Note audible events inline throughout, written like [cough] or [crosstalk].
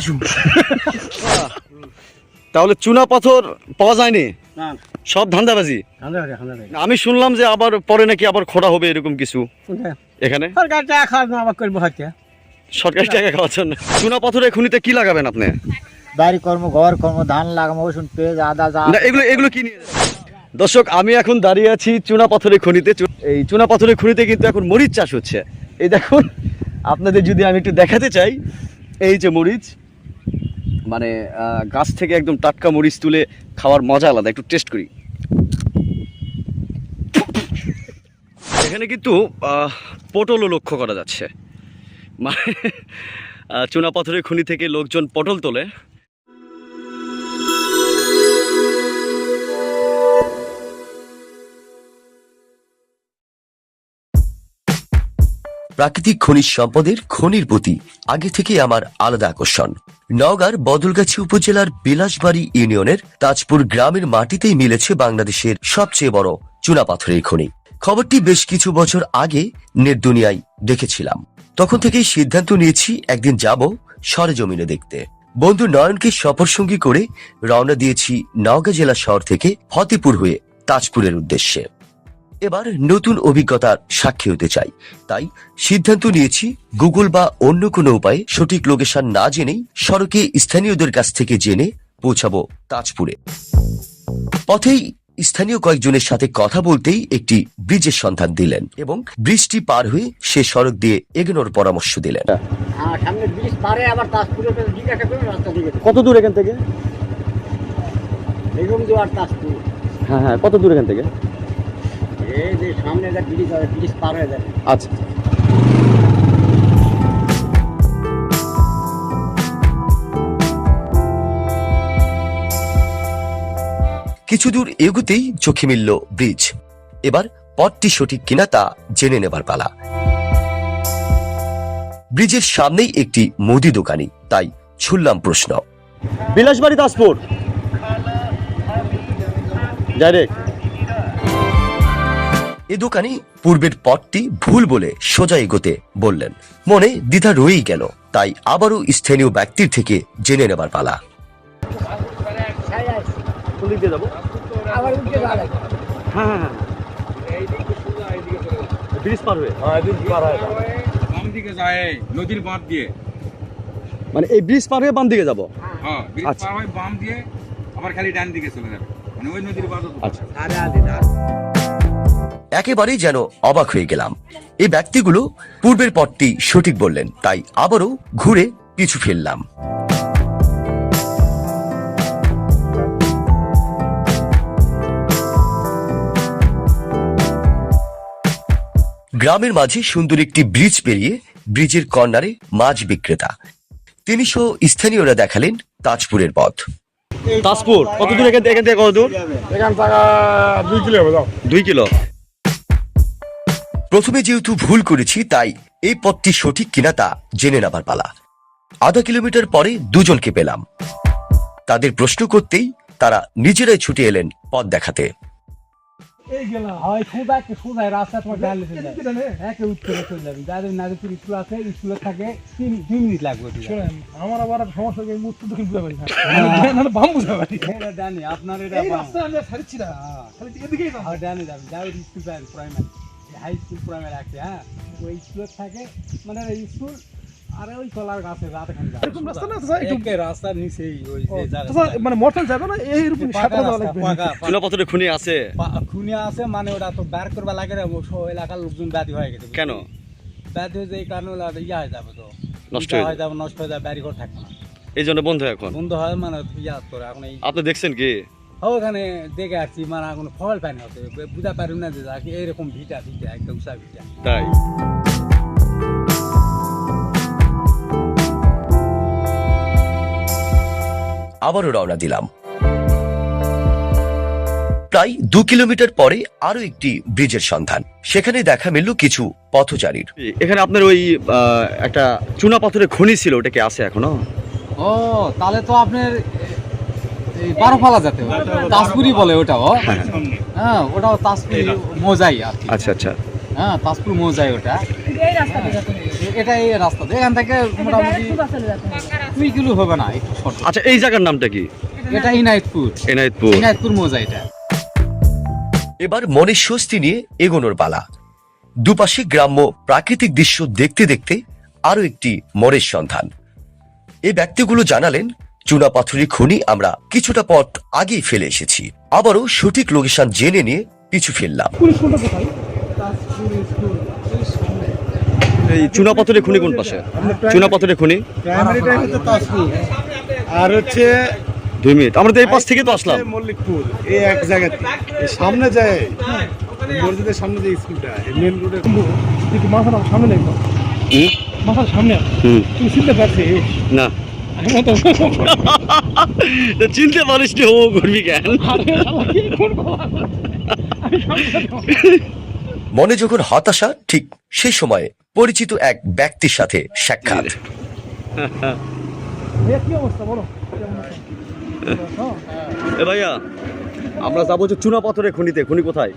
[laughs] তাহলে চুনা পাথর পাওয়া যায়নি? সব ধান্দাবাজি? আমি শুনলাম যে আবার পরে নাকি আবার খোঁড়া হবে এরকম কিছু। এখানে? সরকার টাকা খাওয়া করব হয়তো সরকারি টাকা খাওয়ার জন্য। চুনা পাথরের খুনিতে কি লাগাবেন আপনি? বাড়ি কর্ম ঘর কর্ম ধান লাগাবো রসুন পেঁয়াজ আদা যা। এগুলো এগুলো কি নিয়ে? দর্শক আমি এখন দাঁড়িয়ে আছি চুনা পাথরের খনিতে। এই চুনা পাথরের খনিতে কিন্তু এখন মরিচ চাষ হচ্ছে। এই দেখুন আপনাদের যদি আমি একটু দেখাতে চাই এই যে মরিচ। মানে গাছ থেকে একদম টাটকা মরিচ তুলে খাওয়ার মজা আলাদা, একটু টেস্ট করি। এখানে কিন্তু পটলও লক্ষ্য করা যাচ্ছে। মানে চুনা পাথরের খনি থেকে লোকজন পটল তোলে। প্রাকৃতিক খনিজ সম্পদের খনির প্রতি আগে থেকে আমার আলাদা আকর্ষণ। নওগাঁর বদলগাছি উপজেলার বিলাসবাড়ি ইউনিয়নের তাজপুর গ্রামের মাটিতেই মিলেছে বাংলাদেশের সবচেয়ে বড় চুনাপাথরের খনি। খবরটি বেশ কিছু বছর আগে নেট দুনিয়ায় দেখেছিলাম। তখন থেকেই সিদ্ধান্ত নিয়েছি একদিন যাব সরেজমিনে দেখতে। বন্ধু নয়নকে সফরসঙ্গী করে রওনা দিয়েছি নওগাঁ জেলা শহর থেকে ফতেপুর হয়ে তাজপুরের উদ্দেশ্যে। এবার নতুন অভিজ্ঞতার সাক্ষী হতে চাই। তাই সিদ্ধান্ত নিয়েছি গুগল বা অন্য কোনো উপায়ে সঠিক লোকেশন না জেনেই সড়কে স্থানীয়দের কাছ থেকে জেনে পৌঁছাবো তাজপুরে। পথেই স্থানীয় কয়েকজনের সাথে কথা বলতেই একটি ব্রিজের সন্ধান দিলেন এবং ব্রিজটি পার হয়ে সে সড়ক দিয়ে এগোনোর পরামর্শ দিলেন। হ্যাঁ কত দূর এখান থেকে? হ্যাঁ হ্যাঁ কত দূর এখান থেকে? এই যে সামনে যে ব্রিজ হবে ব্রিজ পার হয়ে যাবে আচ্ছা। কিছু দূর এগুতেই চোখে মিলল ব্রিজ। এবার পথটি সঠিক কিনা তা জেনে নেবার পালা। ব্রিজের সামনেই একটি মুদি দোকানি তাই ছুড়লাম প্রশ্ন। বিলাসবাড়ি দাসপুর। ডাইরেক্ট এ দোকানি পূর্বের পথটি ভুল বলে সোজা এগোতে বললেন। মনে দ্বিধা রয়েই গেল তাই আবারও স্থানীয় ব্যক্তির থেকে জেনে নেবার পালা। কোন দিক দিয়ে যাব আবার উঠে যাবে ব্রিজ পার বাম দিকে যায় নদীর বাঁধ দিয়ে মানে এই ব্রিজ পার হয়ে বাম দিকে যাব? হ্যাঁ আচ্ছা। বাম দিয়ে আবার খালি ডান দিকে চলে যাবে। মানে ওই নদীর বাঁধ আচ্ছা। একেবারেই যেন অবাক হয়ে গেলাম। এই ব্যক্তিগুলো পূর্বের পথটি সঠিক বললেন তাই আবারও ঘুরে পিছু ফেললাম গ্রামের মাঝে সুন্দর একটি ব্রিজ পেরিয়ে ব্রিজের কর্নারে মাছ বিক্রেতা। তিনি সহ স্থানীয়রা দেখালেন তাজপুরের পথ। তাজপুর কত দূর এখান থেকে এখান থেকে কত দূর এখান থেকে দুই কিলো দুই কিলো? প্রথমে যেহেতু ভুল করেছি তাই এই পথটি সঠিক কিনা তা জেনে নেবার পালা। আধা কিলোমিটার পরে দুজনকে পেলাম। তাদের প্রশ্ন করতেই তারা নিজেরাই ছুটে এলেন পথ দেখাতে। হয় আপনার এই হাই স্কুল প্রাইমারি আছে হ্যাঁ? ওই স্কুলে থাকে মানে ওই স্কুল আর ওই কলার গাছে রাতে খান এরকম রাস্তা না স্যার? একটু একে রাস্তার নিচেই ওই যে জায়গা স্যার, মানে মোটর যাবে না? এইরকম পাকা সাঁতরা যাওয়া লাগবে। পাকা, পাকা। খুনি আছে। খুনিয়া আছে মানে ওটা তো বের করবা লাগে রে সব এলাকার লোকজন ব্যাধি হয়ে গেছে কেন? ব্যাধি হয়ে যায় এই কারণে ওরা ইয়া হয়ে যাবে তো। নষ্ট হয়ে যাবে। নষ্ট হয়ে যাবে বাড়ি ঘর থাকবে না। এই জন্য বন্ধ এখন? বন্ধ হয় মানে ইয়া করে এখন এই আপনি দেখছেন কি? ওখানে দেখে আসছি মানে এখন ফল পানি হতে বুঝা পারি না যে যাকে এইরকম ভিটা ভিটা একদম উষা ভিটা। তাই? আবারও রওনা দিলাম। প্রায় দু কিলোমিটার পরে আরও একটি ব্রিজের সন্ধান। সেখানে দেখা মিলল কিছু পথচারীর। এখানে আপনার ওই একটা চুনা পাথরের খনি ছিল ওটা কি আছে এখনও? ও তাহলে তো আপনার বারো ফালা তাজপুরি বলে ওটাও। হ্যাঁ ওটাও তাজপুরি মোজাই আর কি। আচ্ছা আচ্ছা। হ্যাঁ তাজপুর মোজাই ওটা। এটা এই রাস্তা এখান থেকে মোটামুটি দুই কিলো হবে না একটু শর্ট আচ্ছা এই জায়গার নামটা কি? এটা ইনায়তপুর। এনায়তপুর ইনায়তপুর মৌজা এটা। এবার মনের স্বস্তি নিয়ে এগোনোর পালা। দুপাশে গ্রাম্য প্রাকৃতিক দৃশ্য দেখতে দেখতে আরও একটি মরের সন্ধান। এই ব্যক্তিগুলো জানালেন চুনা পাথরের খনি আমরা কিছুটা পথ আগেই ফেলে এসেছি। আবারও সঠিক লোকেশন জেনে নিয়ে পিছু কোথায়? এই চুনা পাথরের খনি কোন পাশে? চুনা পাথরের খনি? আর হচ্ছে দুই মিনিট। আমরা তো এই পাশ থেকে তো আসলাম। মল্লিকপুর এই এক জায়গাতে। সামনে যায় মসজিদের সামনে যে স্কুলটা মেন রোডে মাথাটা সামনে দেখব মাথার সামনে তুমি চিনতে পারছি না। চিনতে পারিস নি ও করবি কেন? মনে যখন হতাশা ঠিক সেই সময়ে পরিচিত এক ব্যক্তির সাথে সাক্ষাৎ। এ? এ ভাইয়া আমরা যাব যে চুনা পাথরের খনিতে খনি কোথায়?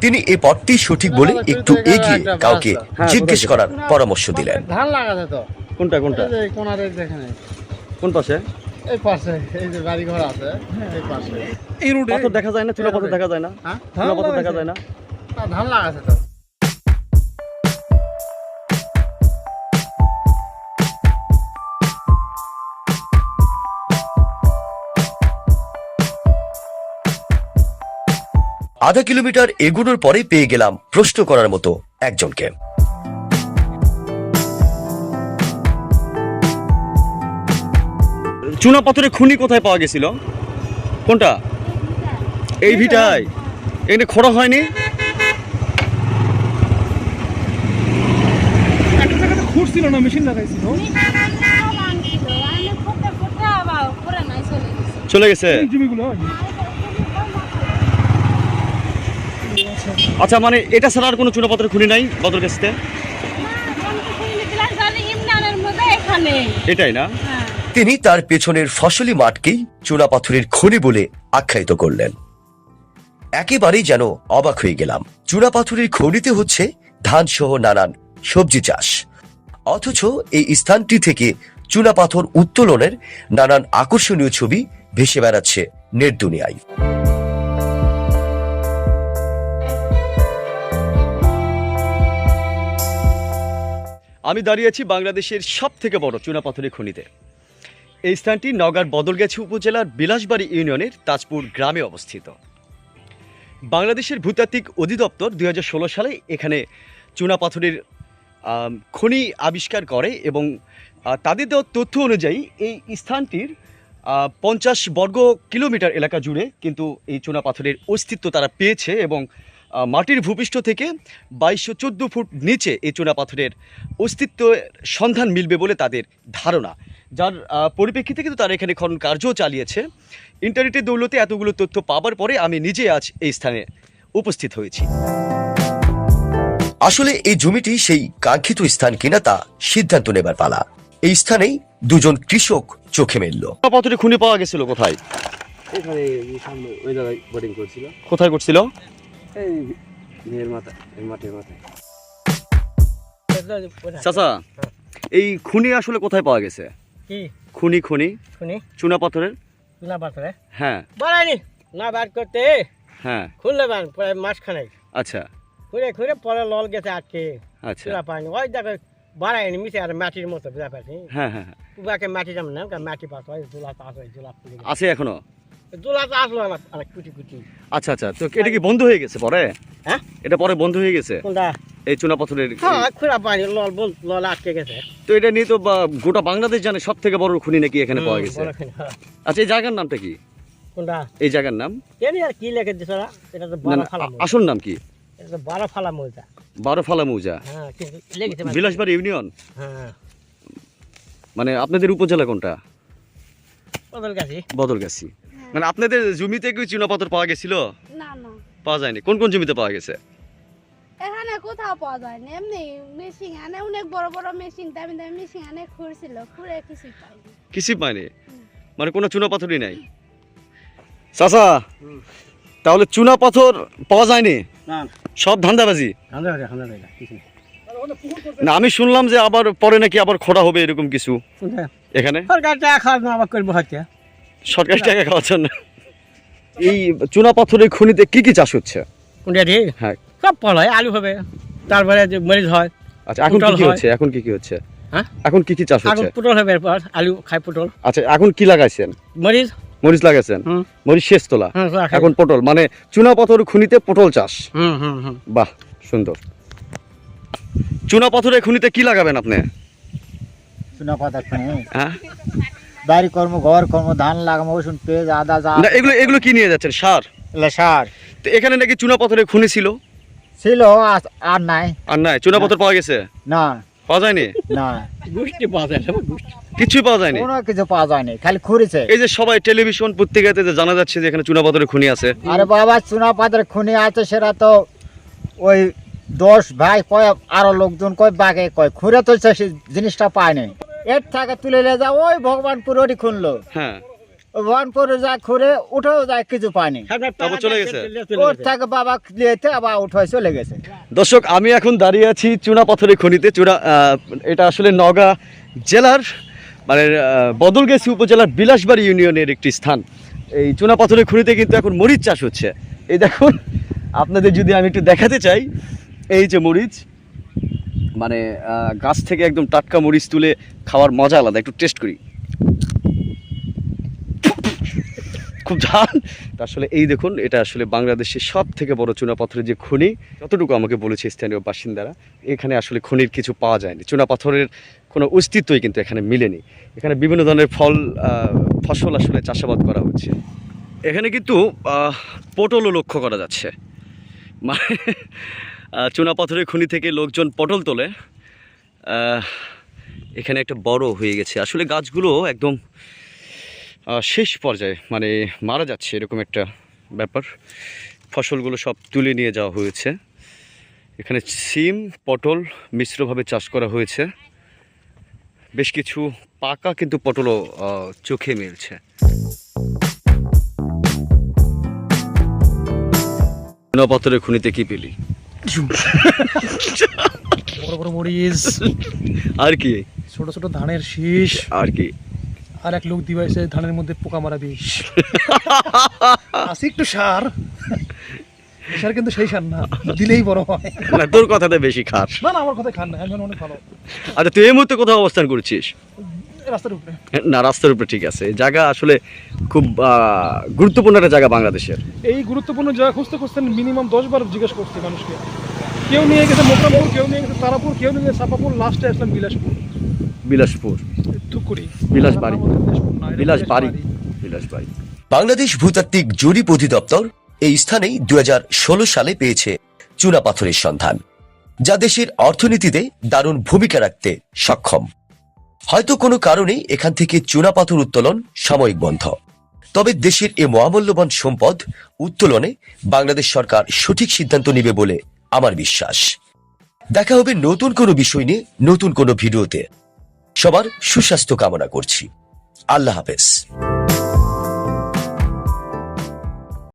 তিনি এই পথটি সঠিক বলে একটু এগিয়ে কাউকে হ্যাঁ, জিজ্ঞেস করার পরামর্শ দিলেন। ধান তো। কোনটা কোনটা? এই কোনার এই কোন পাশে? এই পাশে এই যে বাড়ি ঘর আছে এই পাশে। এই রোডে পাথর দেখা যায় না চুনা পাথর দেখা যায় না? হ্যাঁ? চুনা পাথর দেখা যায় না? না, ধান লাগাছে তো। আধা কিলোমিটার এগোনোর পরে পেয়ে গেলাম প্রশ্ন করার মতো একজনকে। চুনা পাথরের খনি কোথায় পাওয়া গেছিল? কোনটা? এই ভিটায়। এখানে খোঁড়া হয়নি? খুঁড়ছিল না মেশিন লাগাইছিল চলে গেছে। আচ্ছা মানে এটা ছাড়া আর কোনো চুনা পাথরের খনি নাই বদর কাছতে এটাই না? হ্যাঁ। তিনি তার পেছনের ফসলি মাঠকেই চুনাপাথরের খনি বলে আখ্যায়িত করলেন। একেবারেই যেন অবাক হয়ে গেলাম। চুনাপাথরের খনিতে হচ্ছে ধান সহ নানান সবজি চাষ। অথচ এই স্থানটি থেকে চুনাপাথর উত্তোলনের নানান আকর্ষণীয় ছবি ভেসে বেড়াচ্ছে নেট দুনিয়ায়। আমি দাঁড়িয়ে আছি বাংলাদেশের সব থেকে বড় চুনাপাথরের খনিতে। এই স্থানটি নওগাঁর বদলগাছি উপজেলার বিলাসবাড়ি ইউনিয়নের তাজপুর গ্রামে অবস্থিত। বাংলাদেশের ভূতাত্ত্বিক অধিদপ্তর দু হাজার ষোলো সালে এখানে চুনাপাথরের খনি আবিষ্কার করে এবং তাদের দেওয়া তথ্য অনুযায়ী এই স্থানটির পঞ্চাশ বর্গ কিলোমিটার এলাকা জুড়ে কিন্তু এই চুনাপাথরের অস্তিত্ব তারা পেয়েছে এবং মাটির ভূপৃষ্ঠ থেকে বাইশশো চোদ্দ ফুট নিচে এই চুনাপাথরের অস্তিত্বের সন্ধান মিলবে বলে তাদের ধারণা। যার পরিপ্রেক্ষিতে কিন্তু তারা এখানে খনন কার্যও চালিয়েছে। ইন্টারনেটের দৌলতে এতগুলো তথ্য পাবার পরে আমি নিজে আজ এই স্থানে উপস্থিত হয়েছি। আসলে এই জমিটি সেই কাঙ্ক্ষিত স্থান কিনা তা সিদ্ধান্ত নেবার পালা। এই স্থানেই দুজন কৃষক চোখে মেলল। চুনাপাথরের খুনি পাওয়া গেছিল কোথায়? এখানে সামনে ওই জায়গায় বোটিং করছিল। কোথায় করছিল? এই বিয়ের মাথা মাঠের মাথায়। চাচা এই খুনি আসলে কোথায় পাওয়া গেছে? কি? খুনি খুনি। শুনি চুনা পাথরের? না পাথরে? হ্যাঁ। বাড়াইনি না বার করতে। হ্যাঁ। খুললে বান প্রায় আচ্ছা। খুঁড়ে খুঁড়ে পরে লল গেছে আটকে। আচ্ছা। পায়নি। ওই দেখো বাড়াইনি মিশে আর মাটির মতো বুঝা হ্যাঁ হ্যাঁ হ্যাঁ। উবাকে মাটি যেমন না মাটি পাস হয় জুলা পাস হয় জুলা আছে এখনও? জুলা তো আসলো না অনেক কুটি কুটি। আচ্ছা আচ্ছা। তো এটা কি বন্ধ হয়ে গেছে পরে? হ্যাঁ? এটা পরে বন্ধ হয়ে গেছে? কোনটা? এই চুনা পাথরের হ্যাঁ খুঁড়া পায়নি লল বল লল আটকে গেছে। তো এটা নিয়ে তো গোটা বাংলাদেশ জানে সব থেকে বড় খুনি নাকি এখানে পাওয়া গেছে। হ্যাঁ। আচ্ছা এই জায়গার নামটা কি? কোনটা? এই জায়গার নাম? আর কি লেখে দিছ এটা তো বারো ফালা আসল নাম কি? এটা তো বারো ফালা মৌজা। বারো ফালা মৌজা। হ্যাঁ মানে- বিলাসবাড়ি ইউনিয়ন? হ্যাঁ। মানে আপনাদের উপজেলা কোনটা? বদল বদলগাছি। মানে আপনাদের জমিতে কি চুনা পাথর পাওয়া গেছিল? না না। পাওয়া যায়নি। কোন কোন জমিতে পাওয়া গেছে? এখানে কোথাও পাওয়া যায় না এমনি মেশিন আনে অনেক বড় বড় মেশিন দামি দামি মেশিন আনে খুঁড়ছিল খুঁড়ে কিছু পাইনি। কিছুই পায়নি? মানে কোনো চুনা পাথরই নাই? চাচা তাহলে চুনা পাথর পাওয়া যায়নি? না। সব ধান্দাবাজি? হয়ে ঠান্ডা হয়ে কিছু নেই। না আমি শুনলাম যে আবার পরে নাকি আবার খোঁড়া হবে এরকম কিছু। এখানে? সরকার টাকা খাওয়া না আবার করব হচ্ছে সরকারি টাকা খাওয়ার জন্য। এই চুনা পাথরের খনিতে কি কি চাষ হচ্ছে? কোনটা ঠিক হ্যাঁ। সব ফল হয় আলু হবে তারপরে যে মরিচ হয় আচ্ছা এখন কি কি হচ্ছে? এখন কি কি হচ্ছে? হ্যাঁ? এখন কি কি চাষ এখন হচ্ছে? পটল হবে এরপর আলু খাই পটল। আচ্ছা এখন কি লাগাইছেন? মরিচ। মরিচ লাগাইছেন? মরিচ শেষ তোলা? এখন পটল মানে চুনা পাথর খনিতে পটল চাষ? হুম হুম হুম। বাহ সুন্দর। চুনা পাথরের খনিতে কি লাগাবেন আপনি? খুনে। হ্যাঁ? বাড়ি কর্ম ঘর কর্ম ধান লাগামো রসুন পেঁয়াজ আদা যা। না এগুলো এগুলো কি নিয়ে যাচ্ছেন? সার? সার। তো এখানে নাকি চুনা পাথরের খনি ছিল? ছিল আর নাই। আর নাই চুনা পাথর পাওয়া গেছে? না। পাওয়া যায়নি? না। গোষ্ঠী পাওয়া যায় না কিছুই পাওয়া যায়নি? কোনো কিছু পাওয়া যায়নি খালি খুঁড়েছে। এই যে সবাই টেলিভিশন পত্রিকাতে যে জানা যাচ্ছে যে এখানে চুনা পাথরের খনি আছে। আরে বাবা চুনা পাতার খুনি আছে সেটা তো ওই দশ ভাই কয় আরও লোকজন কয় বাগে কয় খুঁড়ে তো সে জিনিসটা পায়নি। এর থেকে তুলে নিয়ে যা ওই ভগবানপুর ওটি খুনলো। হ্যাঁ। ওই ভগবানপুরে যা খুঁড়ে উঠেও যায় কিছু পায়নি তারপর চলে গেছে? ওর থেকে বাবা নিয়েতে আবার উঠে চলে গেছে দর্শক আমি এখন দাঁড়িয়ে আছি চুনা পাথরের খনিতে। চুনা এটা আসলে নওগাঁ জেলার মানে বদলগাছি উপজেলার বিলাসবাড়ি ইউনিয়নের একটি স্থান। এই চুনা পাথরের খনিতে কিন্তু এখন মরিচ চাষ হচ্ছে। এই দেখুন আপনাদের যদি আমি একটু দেখাতে চাই এই যে মরিচ মানে গাছ থেকে একদম টাটকা মরিচ তুলে খাওয়ার মজা আলাদা। একটু টেস্ট করি। খুব ঝাল। আসলে এই দেখুন, এটা আসলে বাংলাদেশের সব থেকে বড় চুনাপাথরের যে খনি, যতটুকু আমাকে বলেছে স্থানীয় বাসিন্দারা, এখানে আসলে খনির কিছু পাওয়া যায়নি। চুনাপাথরের কোনো অস্তিত্বই কিন্তু এখানে মিলেনি। এখানে বিভিন্ন ধরনের ফল ফসল আসলে চাষাবাদ করা হচ্ছে। এখানে কিন্তু পটলও লক্ষ্য করা যাচ্ছে। মানে চুনাপাথরের খনি থেকে লোকজন পটল তোলে। এখানে একটা বড় হয়ে গেছে। আসলে গাছগুলো একদম শেষ পর্যায়ে মানে মারা যাচ্ছে এরকম একটা ব্যাপার। ফসলগুলো সব তুলে নিয়ে যাওয়া হয়েছে। এখানে সিম পটল মিশ্রভাবে চাষ করা হয়েছে। বেশ কিছু পাকা কিন্তু পটলও চোখে মিলছে। নপাথরের খুনিতে কি পেলি? [laughs] বড় বড় মরিচ। আর কি? ছোট ছোট ধানের শীষ। আর কি? আর এক লোক দিবাইছে ধানের মধ্যে পোকা মারা বিষ আছে একটু সার। সার কিন্তু সেই সার না দিলেই বড় হয়। না তোর কথাটা বেশি খাস না না আমার কথা খান না আমি অনেক ভালো। আচ্ছা তুই এই মুহূর্তে কোথাও অবস্থান করছিস? রাস্তার উপরে। না রাস্তার উপরে ঠিক আছে। জায়গা আসলে খুব গুরুত্বপূর্ণ একটা জায়গা বাংলাদেশের। এই গুরুত্বপূর্ণ জায়গা খুঁজতে খুঁজতে মিনিমাম দশ বার জিজ্ঞেস করছে মানুষকে। কেউ নিয়ে গেছে মোকামপুর কেউ নিয়ে গেছে তারাপুর কেউ নিয়ে গেছে সাপাপুর লাস্টে আসলাম বিলাসপুর। বিলাসপুর। ধুপগুড়ি। বিলাসবাড়ি। বিলাসবাড়ি। বিলাসবাড়ি। বাংলাদেশ ভূতাত্ত্বিক জরিপ অধিদপ্তর এই স্থানেই দু হাজার ষোলো সালে পেয়েছে চুনা পাথরের সন্ধান যা দেশের অর্থনীতিতে দারুণ ভূমিকা রাখতে সক্ষম। হয়তো কোনো কারণে এখান থেকে চুনা পাথর উত্তোলন সাময়িক বন্ধ। তবে দেশের এ মহামূল্যবান সম্পদ উত্তোলনে বাংলাদেশ সরকার সঠিক সিদ্ধান্ত নেবে বলে আমার বিশ্বাস। দেখা হবে নতুন কোনো বিষয় নিয়ে নতুন কোনো ভিডিওতে। সবার সুস্বাস্থ্য কামনা করছি। আল্লাহ হাফেজ।